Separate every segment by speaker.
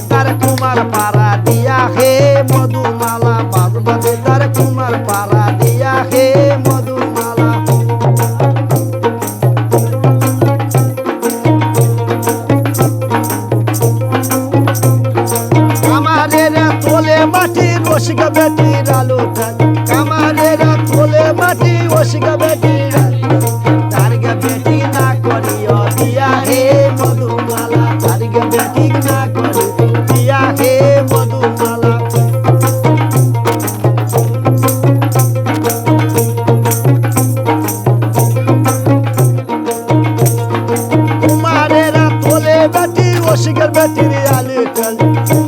Speaker 1: বাজিদার কুমার পারা দিয়া হে মধুমালা বাজ বাজিদার কুমার পারা দিয়া হে মধুমালা। কামারের তোলে মাটি, রসিকা বেটির আলো কামারের তোলে মাটি, রসিকা বেটির বেটি না করিয়া দিয়া হে মধুমালা তার বেটি না করিয়া বসিকার ব্যাটির আলু টাল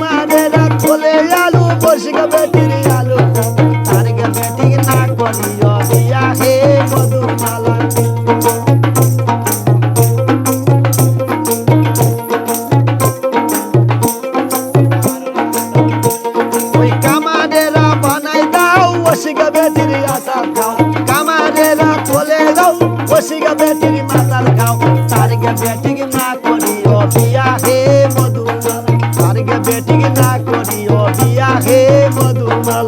Speaker 1: মারে না খোলে আলু বসিকার ব্যাটির আলু টাল তার ব্যাটিং না করিও দিয়া হে মধুমালা। ওই কামারেরা বানাই দাও বসিকার ব্যাটির আতা খাও।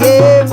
Speaker 1: Hey,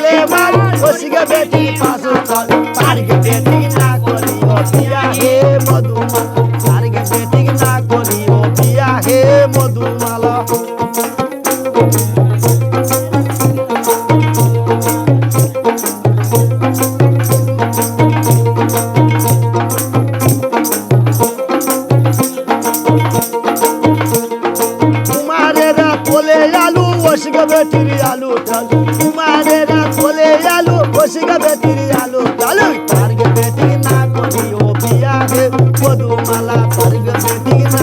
Speaker 1: levar, consiga ver Thank you.